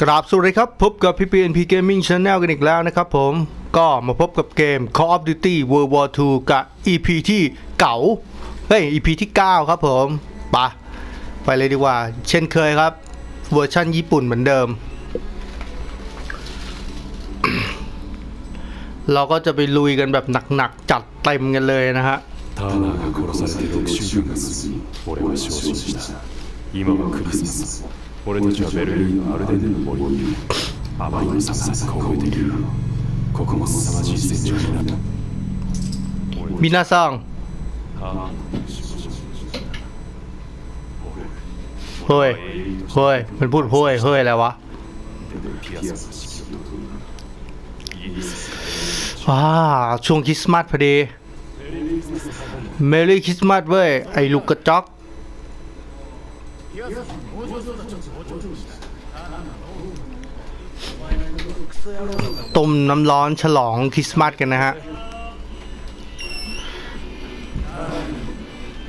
กราบสวัสดีครับ พบกับพี่ PNP Gaming Channel กันอีกแล้วนะครับผม ก็มาพบกับเกม Call of Duty World War II กับ EP ที่เก่า เฮ้ย EP ที่ 9 ครับผมไปะไปเลยดีกว่า เช่นเคยครับ เวอร์ชั่นญี่ปุ่นเหมือนเดิม เราก็จะไปลุยกันแบบหนักๆ จัดเต็มกันเลยนะฮะ ターナーが殺されて6週間が過ぎ俺は昇進した今はクリスマス 俺たちはベルリンのアルデンの森にあまりの寒さが凍えているここも凄まじい戦場になる皆さんเฮ้ยเฮ้ยมันพูดเฮ้ยเฮ้ยอะไรวะว้าช่วงคริสต์มาสพอดีเมลี่คริสต์มาสเว้ยไอ้ลูกกระจอก ต้มน้ำร้อนฉลองคริสต์มาสกันนะฮะ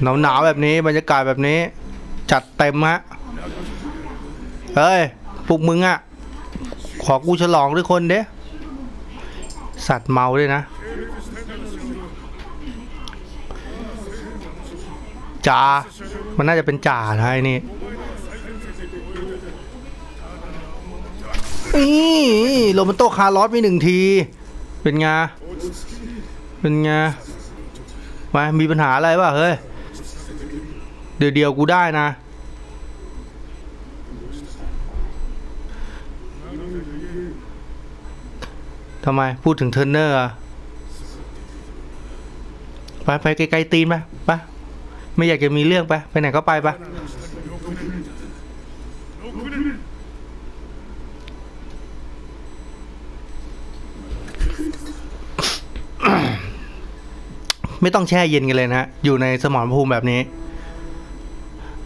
หนาวหนาวๆแบบนี้บรรยากาศแบบนี้ จัดเต็มฮะ เฮ้ยพวกมึงอะขอกูฉลองด้วยคนเด้สัตว์เมาด้วยนะ จ่า มันน่าจะเป็นจ่านะไอ้นี่ นี่โรมันโตคาร์ลอสมีหนึ่งที เป็นไงเป็นไงมามีปัญหาอะไรป่ะเฮ้ย เดี๋ยวเดียวกูได้นะ ทำไมพูดถึงเทอร์เนอร์อะไปไปไกลๆตีนไปไปไม่อยากจะมีเรื่องไป ไปไหนก็ไปไป ไม่ต้องแช่เย็นกันเลยนะฮะ อยู่ในสมรภูมิแบบนี้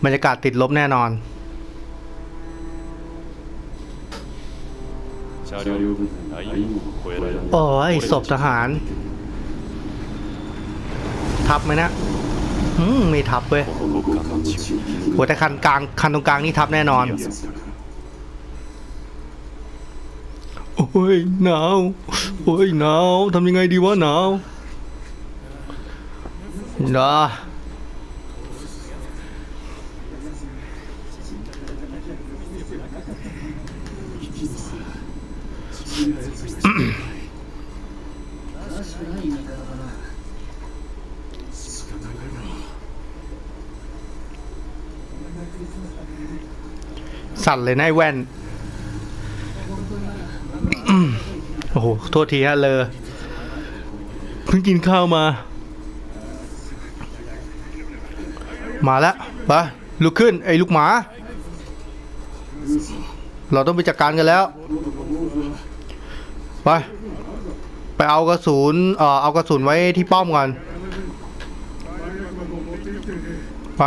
บรรยากาศติดลบแน่นอนโอ้ยศพทหาร ทับไหมนะอืมไม่ทับเว้ยหัวแต่คันกลางคันตรงกลางนี่ทับแน่นอน โอ้ยหนาว โอ้ยหนาวทำยังไงดีวะหนาว เนาะสั่นเลยนะไอ้แว่น โอ้โห โทษทีฮะเลอเพิ่งกินข้าวมา มาแล้วไปลุกขึ้นไอ้ลูกหมา เราต้องไปจัดการกันแล้ว ไป ไปเอากระสุนเอ่อเอากระสุนไว้ที่ป้อมก่อนไป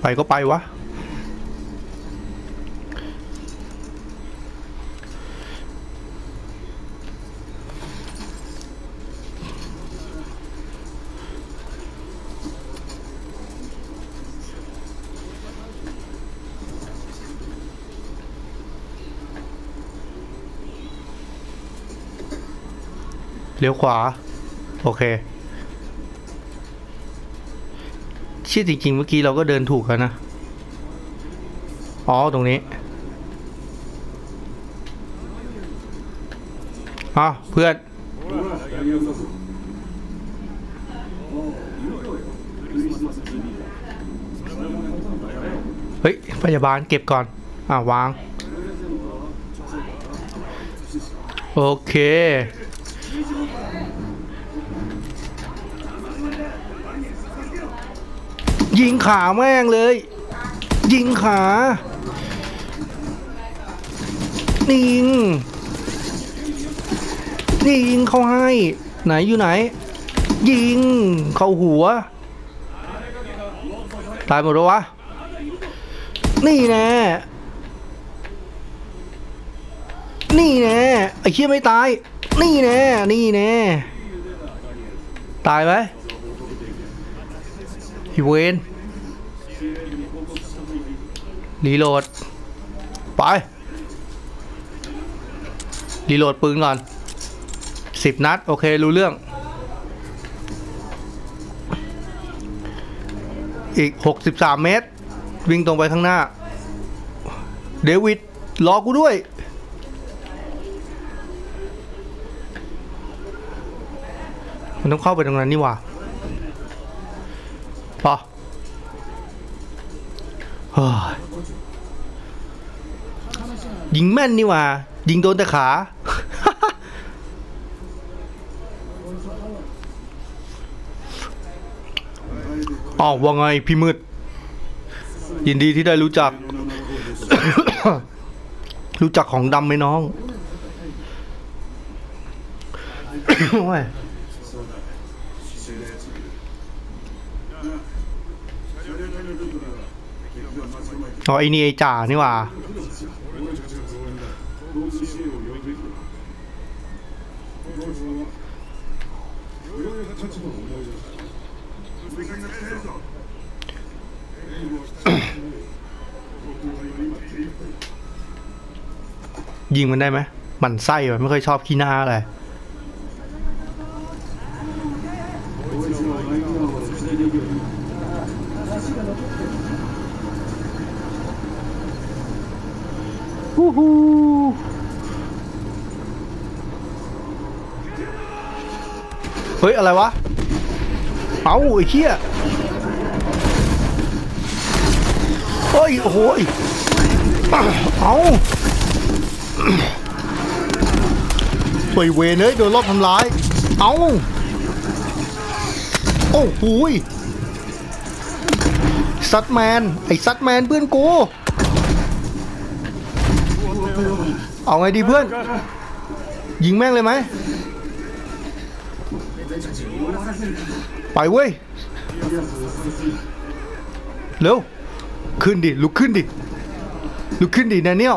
ไปก็ไปวะ เลี้ยวขวา โอเค เชื่อจริงๆ เมื่อกี้เราก็เดินถูกแล้วนะ อ๋อ ตรงนี้อะเพื่อน เฮ้ย พยาบาลเก็บก่อน อะวาง โอเค ยิงขาแม่งเลย ยิงขานี่ยิงนี่ยิงเขาให้ ไหนอยู่ไหน ยิง เข้าหัว ตายหมดแล้ววะ นี่แน่นี่แน่ไอ้เชี่ยไม่ตาย นี่แน่นี่แน่ตายไหมอีเวน รีโหลด ไป รีโหลดปืนก่อนสิบนัด โอเค รู้เรื่อง อีก63เมตร วิ่งตรงไปข้างหน้า เดวิดรอกูด้วยมันต้องเข้าไปตรงนั้นนี่ว่าพอ ยิงแม่นนี่ว่า ยิงโดนแต่ขาอ้าวว่าไงพี่มืด ยินดีที่ได้รู้จัก รู้จักของดำไหมน้อง โอ้ย อ๋อไอนี่ไอจ่านี่หว่ายิงมันได้ไหมหมันไส้ว่ะไม่ค่อยชอบขี้หน้าอะไฮูเฮ้ย อะไรวะ เอาไอ้เหี้ยเฮ้ยโอ้ยเอาสวยเวเอ้ยโดนรอบทำร้าย เอาโอ้โหยซัดแมน ไอ้ซัดแมนเพื่อนกู เอาไงดีเพื่อน ยิงแม่งเลยไหมไปเว้ย เร็ว ขึ้นดิ ลุกขึ้นดิ ลุกขึ้นดิแดเนียล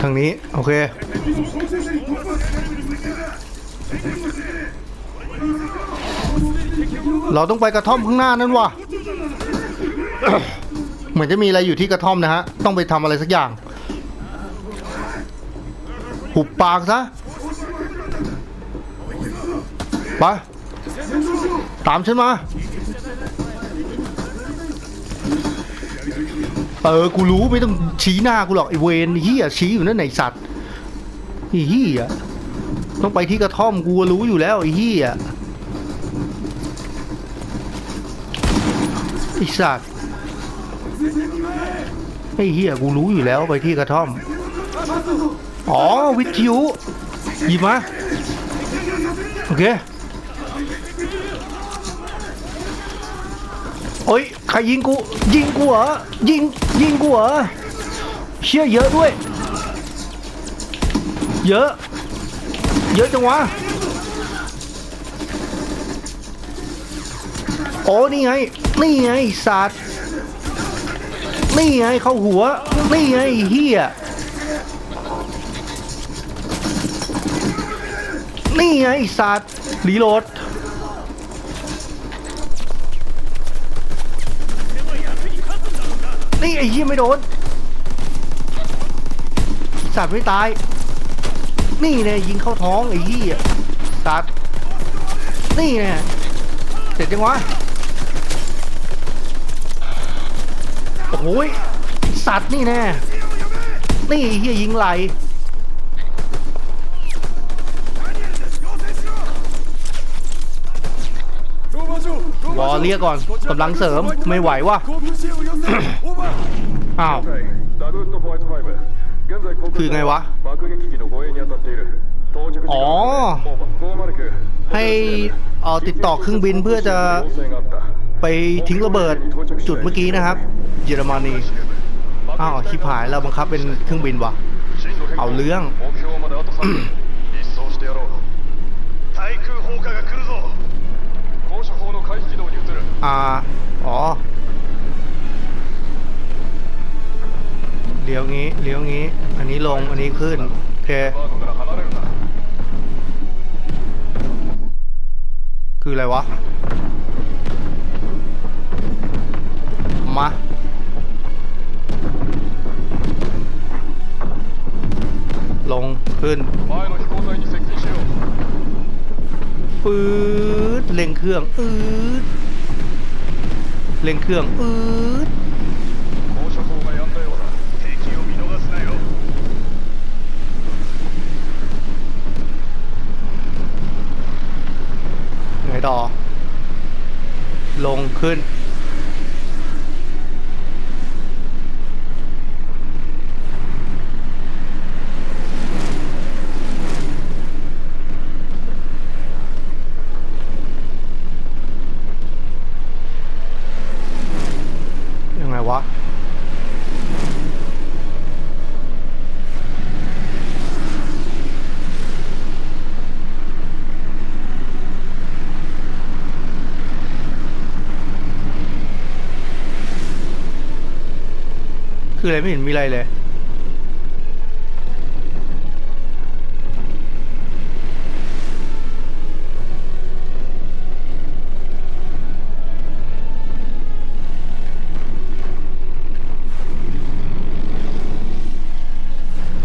ทางนี้ โอเค เราต้องไปกระท่อมข้างหน้านั่นวะเหมือนจะมีอะไรอยู่ที่กระท่อมนะฮะ ต้องไปทำอะไรสักอย่าง หุบปากซะ ไป ตามฉันมา เออ กูรู้ไม่ต้องชี้หน้ากูหรอกไอเวนเฮียชี้อยู่นั่นไหนสัตว์เฮีย ต้องไปที่กระท่อมกูรู้อยู่แล้วไอ้เฮียไอ้สัตว์ไอ้เฮียกูรู้อยู่แล้วไปที่กระท่อม อ๋อวิทยุหยิบมาโอเคโอ้ยใครยิงกูยิงกูเหรอยิงยิงกูเหรอเชี่ยเยอะด้วย เยอะ เยอะจังวะ โอ้นี่ไง นี่ไงสัตว์นี่ไงเข้าหัว นี่ไงเฮียนี่ไงสัตว์รีโหลดนี่ไอ้เหี้ยไม่โดนสัตว์ไม่ตาย นี่เนี่ยยิงเข้าท้องไอ้เหี้ยสัตว์นี่เนี่ยเสร็จจังวะ โอ้โหยสัตว์นี่แน่นี่ไอ้เหี้ยยิงไหลวอเรียกก่อนกำลังเสริมไม่ไหววะอ้าว คือไงวะ อ๋อ ให้อ่อติดต่อเครื่องบินเพื่อจะไปทิ้งระเบิดจุดเมื่อกี้นะครับ เยอรมนีอ๋อวขี้ผายเราบังคับเป็นเครื่องบินวะเอาเรื่องอ๋อ เลี้ยวงี้ เลี้ยวงี้ อันนี้ลง อันนี้ขึ้น โอเค คืออะไรวะ มา ลง ขึ้นปื๊ดเล่งเครื่อง อืดเล่งเครื่อง อืด ขึ้น คืออะไรไม่เห็นมีอะไรเลย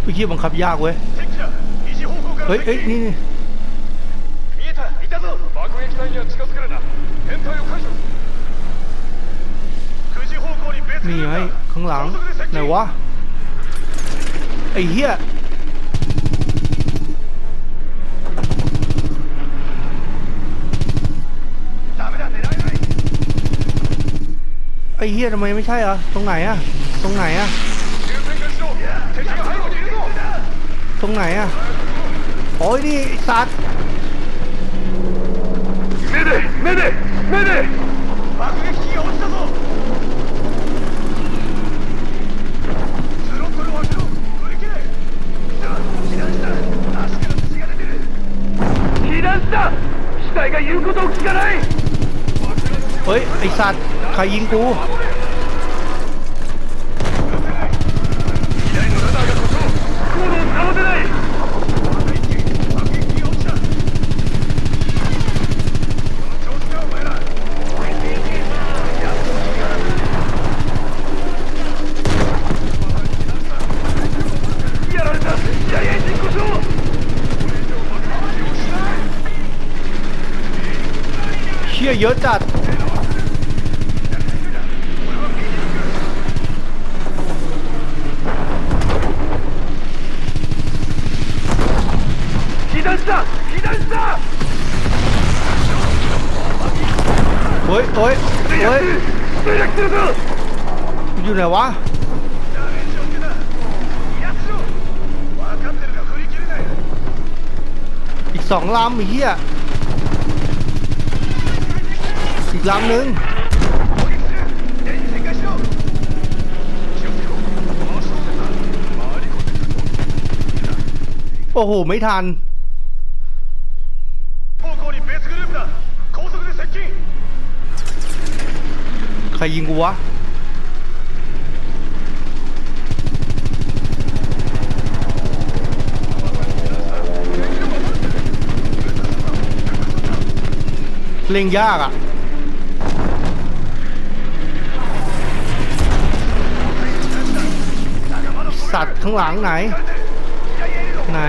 ไปขี่บังคับยากเว้ย เฮ้ยเฮ้ยนี่นี่ไง้งหลัง ไหนวะ ไอ้เหี้ยไอ้เฮียทำไมไม่ใช่อะตรงไหนอะตรงไหนอะตรงไหนอะโอ้ยนี่สัตว์ไม่ได้ไม่ได้ไม่ได้ 被弾した機体が言うことを聞かない เฮ้ย ไอ้สัตว์ ใครยิงกู ยเยอะจัด Finalda! Finalda! เฮ้ยเฮ้ยเฮ้ยยืนอยู่ไหนวะ อีกสองลำไอ้เหี้ย อีกลำหนึ่งโอ้โห ไม่ทัน ใครยิงกูวะเล่งยากอะ สัตว์ข้างหลังไหน ไหน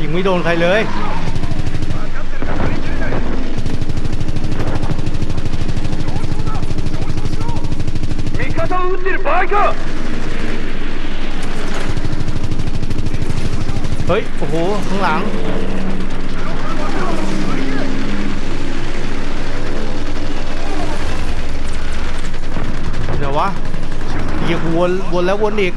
ยิไม่โดนใครเลย เกอเฮ้ย โอ้โห ข้างหลัง เดี๋ยววะเหยียบวนวนแล้ววนอีก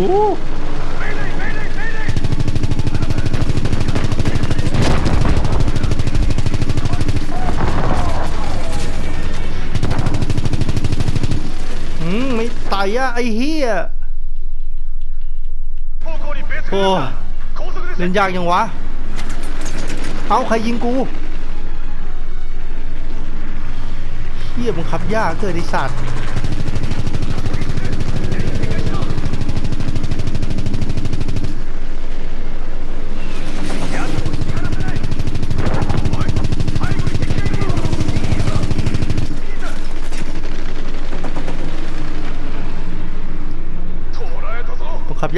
อู้ม่ตายอะไอ้เฮียโอ้เล่นยากยังวะ เอาใครยิงกูเฮียบังขับยากเกิดไอสัตว์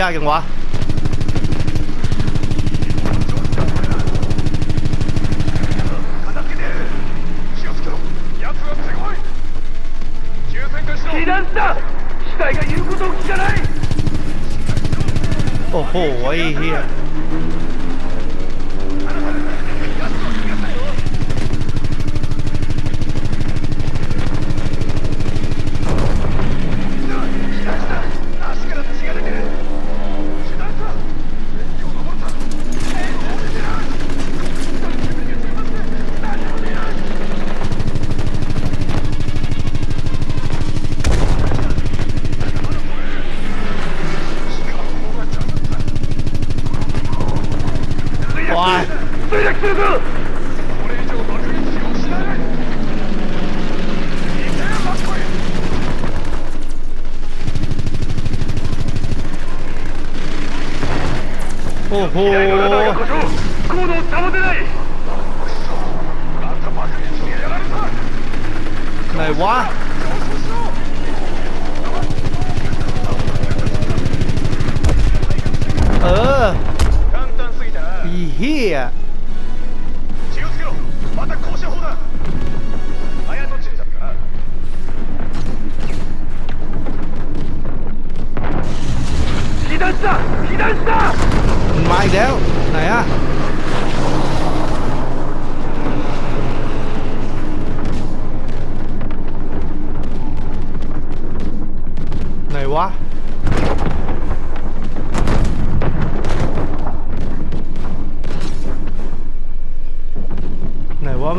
ยากจังวะโอ้โหไอ้เหี้ย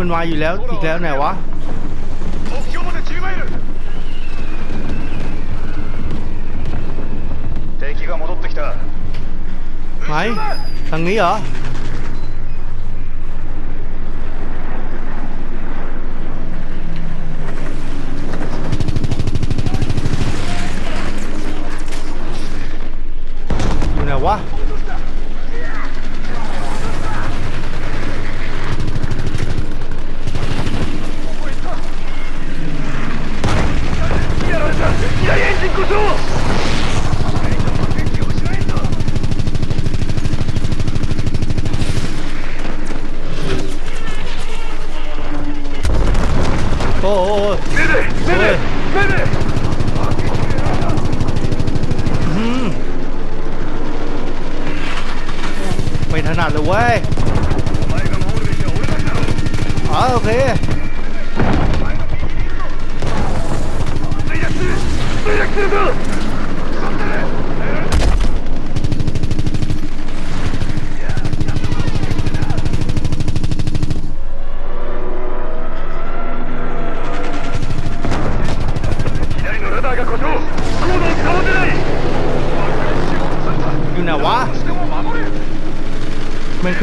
มันมาอยู่แล้วอีกแล้วไหนวะไหนทางนี้เหรอ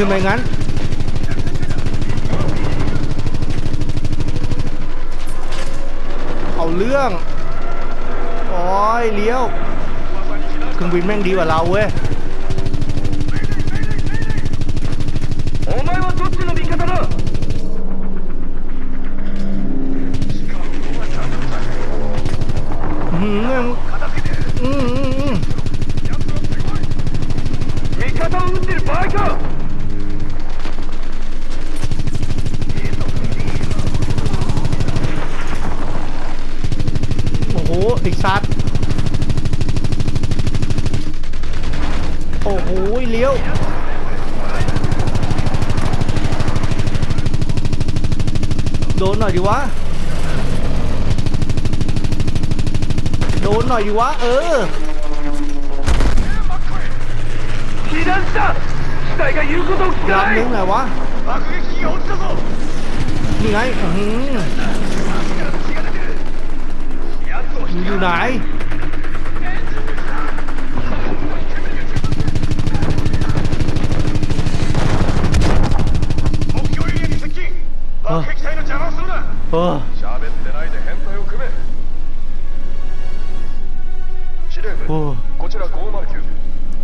ขึ้นไปงั้น เอาเรื่อง โอ้ยเลี้ยว เครื่องบินแม่งดีกว่าเราเว้ย お前はどっちの味方だ อื้อหือแม่งอืมอืมอืม 味方を撃ってる場合か ติกซัดโอ้โหเลี้ยวโดนหน่อยดิวะ โดนหน่อยดิวะ เออดันนึงไหนวะ นี่ไงอืม มึงอยู่ไหน 아. 敵隊の邪魔をするなเออ喋ってないで編隊を組め司令โอ้部こちら509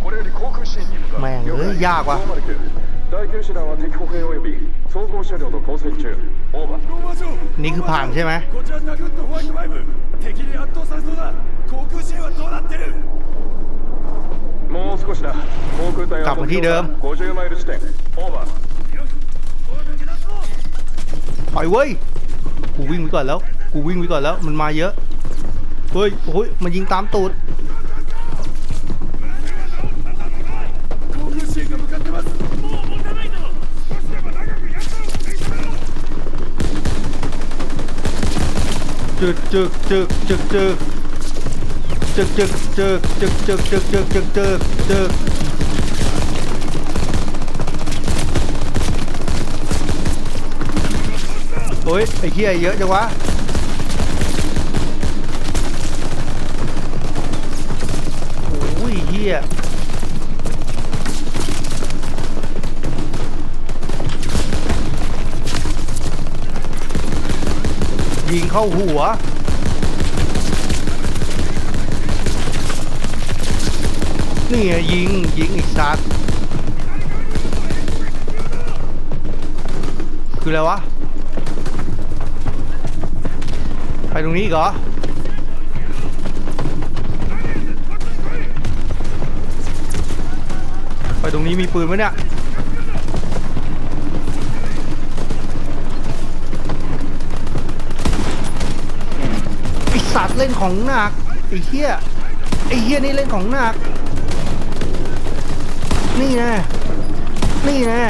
これより航空シーンに向かうแม่ง了เอ้ย解ยากว่ะ 509第9師団は敵国兵及び装甲車両と交戦中オーバーนี่คือผ่านใช่ไหมこちらナグッドホワイトバイブ敵に圧倒されそうだ航空支援はどうなってるもう少しだ航空隊 กลั は บมาที่เดิม 50マイル地点オーバー ปล่อยเว้ย กูวิ่งไว้ก่อนแล้ว กูวิ่งไว้ก่อนแล้ว มันมาเยอะ เฮ้ยโอ้ย มันยิงตามตูด จึกจึกจึกจึกจึกจึกจึกจึกจึกจึกจึกจึกจึกจึกจึกโอ้ยไอ้เหี้ยเยอะจังวะโอ้ยเหี้ย ยิงเข้าหัว นี่ไงยิง ยิงอีกสัตว์คืออะไรวะ ไปตรงนี้อีกเหรอไปตรงนี้มีปืนไหมเนี่ย ไอสัตว์เล่นของหนักไอ้เหี้ยไอ้เหี้ยนี่เล่นของหนัก นี่แน่นี่แน่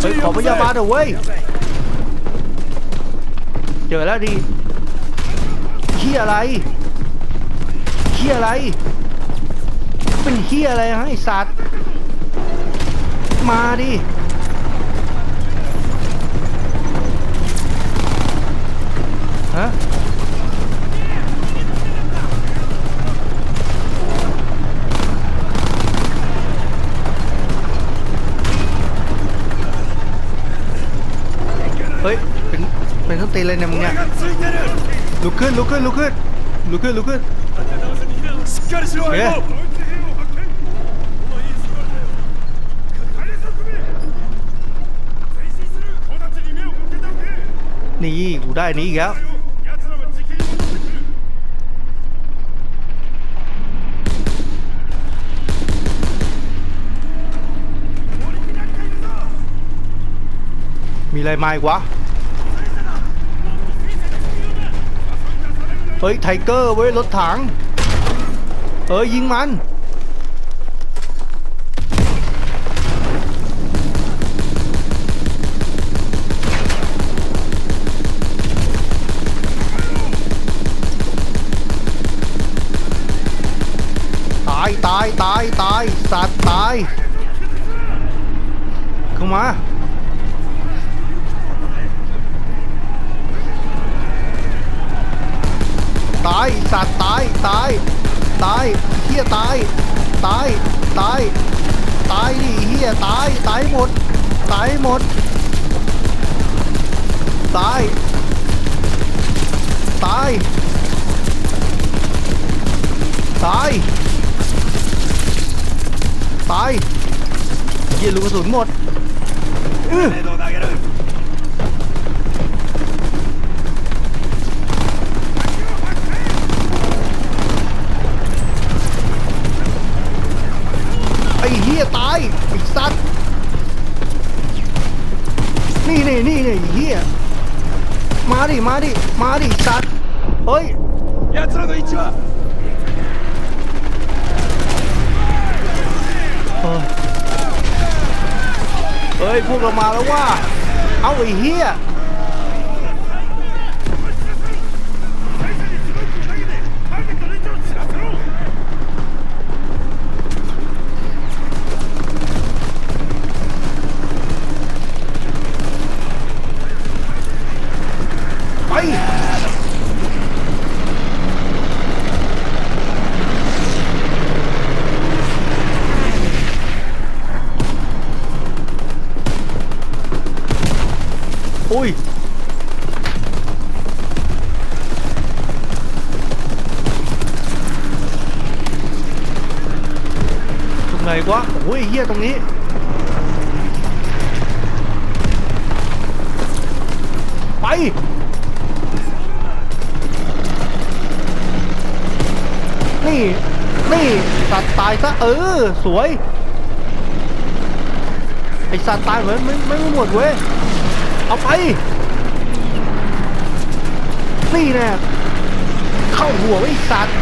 เฮ้ยขอพยาบาลเถอะเว้ยเจอแล้วดิเฮียอะไรเฮียอะไร เป็นเฮียอะไรฮะไอสัตว์ มาดิะเฮ้ย เป็นเป็นต้องตีเลยเนี่ยมึงเนี่ยลุกขึ้นลุกขึ้นลุกขึ้นลุกขึ้นลุกขึ้นเฮ้ยนี่กูได้นี้อีกแล้ว มีอะไรมาอีกวะ เฮ้ยไทเกอร์เว้ยรถถัง เอ้ยยิงมัน ตายตายตายตายสัตว์ตาย เข้ามา ตายสัตว์ตายตายตายเฮียตายตายตายตายดิเฮียตายตายหมดตายหมดตายตายตายตายเฮียลูกกระสุนหมดอื้อ อ้เฮียตาย ไอ้สัตว์ นี่นี่นี่นี่ไอ้เฮียมาดิ มาดิ มาดิ สัตว์ เฮ้ย 奴らの位置は เฮ้ย พวกเรามาแล้วว่า เอาไอ้เฮีย ไหนวะโอ้ยเฮียตรงนี้ไปนี่นี่สัตว์ตายซะเออ สวยไอสัตว์ตายเหมือนไม่ไม่หมดเว้ยเอาไปนี่แน่เข้าหัวไอ้สัตว์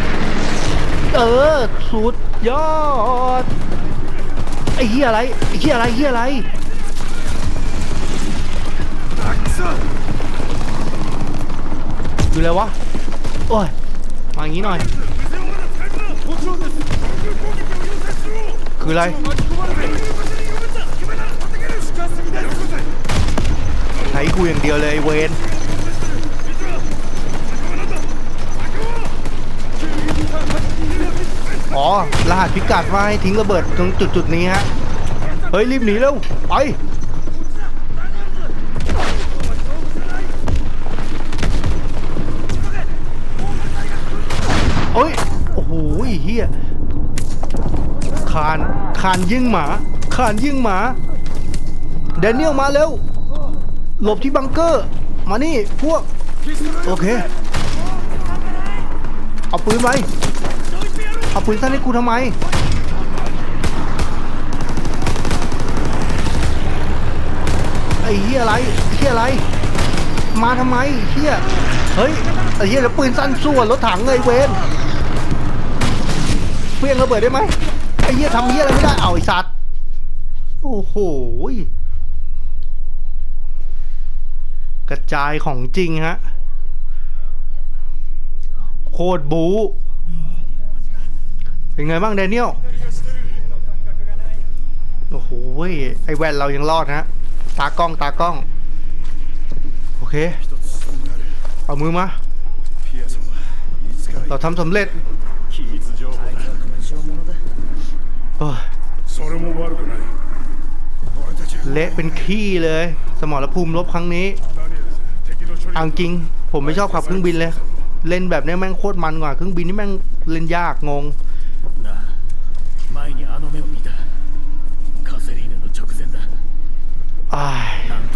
เออสุดยอด ไอ้เหี้ยอะไรไอ้เหี้ยอะไรเหี้ยอะไรอยู่แล้ววะโอ้ยมาอย่างนี้หน่อย คืออะไรใช้กูอย่างเดียวเลยไอ้เวน อ๋อรหัสพิกัดมาให้ทิ้งระเบิดตรงจุดจุดๆนี้ฮะ เฮ้ย รีบหนีเร็ว ไปโอ้ย โอ้โหเฮียคานคานยิ่งหมาคานยิ่งหมาแดนเนียลมาเร็ว หลบที่บังเกอร์ มานี่พวก โอเค เอาปืนไป เอาปืนสั้นให้กูทำไม ไอ้เฮียอะไรเฮียอะไร มาทำไมเฮียเฮ้ยไอ้เฮียแล้วปืนสั้นสู้กับรถถังเลยเวนเพียงระเบิดได้ไหมไอ้เฮียทำเฮียอะไรไม่ได้เอาไอ้สัตว์โอ้โหกระจายของจริงฮะ โคตรบู เป็นไงบ้างแดเนียลโอ้โหไอแวนเรายังรอดฮะตากล้องตากล้อง โอเค เอามือมา เราทำสำเร็จเละเป็นขี้เลย สมรภูมิลบครั้งนี้อังกิง ผมไม่ชอบขับเครื่องบินเลย เล่นแบบนี้แม่งโคตรมันกว่า เครื่องบินนี่แม่งเล่นยากงง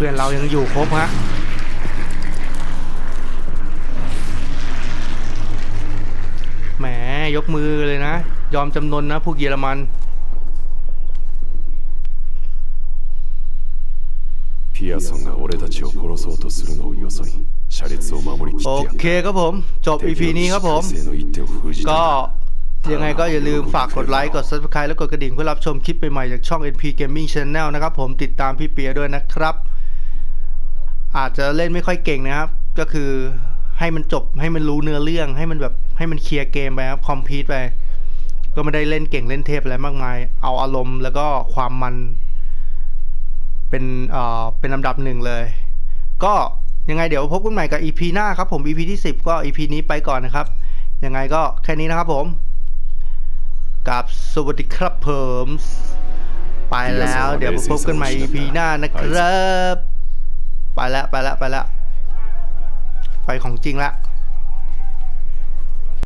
พื่อนเรายังอยู่ครบฮะ แหม ยกมือเลยนะ ยอมจำนนนะพวกเยอรมัน ピアソンが俺たちを殺そうとするのをよそに車列を守りき โอ ってやった เคครับผม จบ EP นี้ครับผม 敵の起死回生の一手を封じた ก็ んだ ยังไงก็อย่าลืมฝากกดไลค์ กด subscribe และกดกระดิ่งเพื่อรับชมคลิปใหม่ๆจากช่อง NP Gaming Channel นะครับผมติดตามพี่เปียด้วยนะครับ อาจจะเล่นไม่ค่อยเก่งนะครับ ก็คือให้มันจบให้มันรู้เนื้อเรื่อง ให้มันแบบให้มันเคลียร์เกมไปครับคอมพิวไปก็ไม่ได้เล่นเก่งเล่นเทพอะไรมากมาย เอาอารมณ์แล้วก็ความมัน เป็นเอ่อเป็นลำดับหนึ่งเลย ก็ยังไงเดี๋ยวพบกันใหม่กับ EP หน้าครับผม EP ที่ 10 ก็ EP นี้ไปก่อนนะครับ ยังไงก็แค่นี้นะครับผมกับสวัสดีครับผมไปแล้ว เดี๋ยวมาพบกันใหม่ EP หน้านะครับ ไปแล้วไปแล้วไปแล้วไปของจริงละ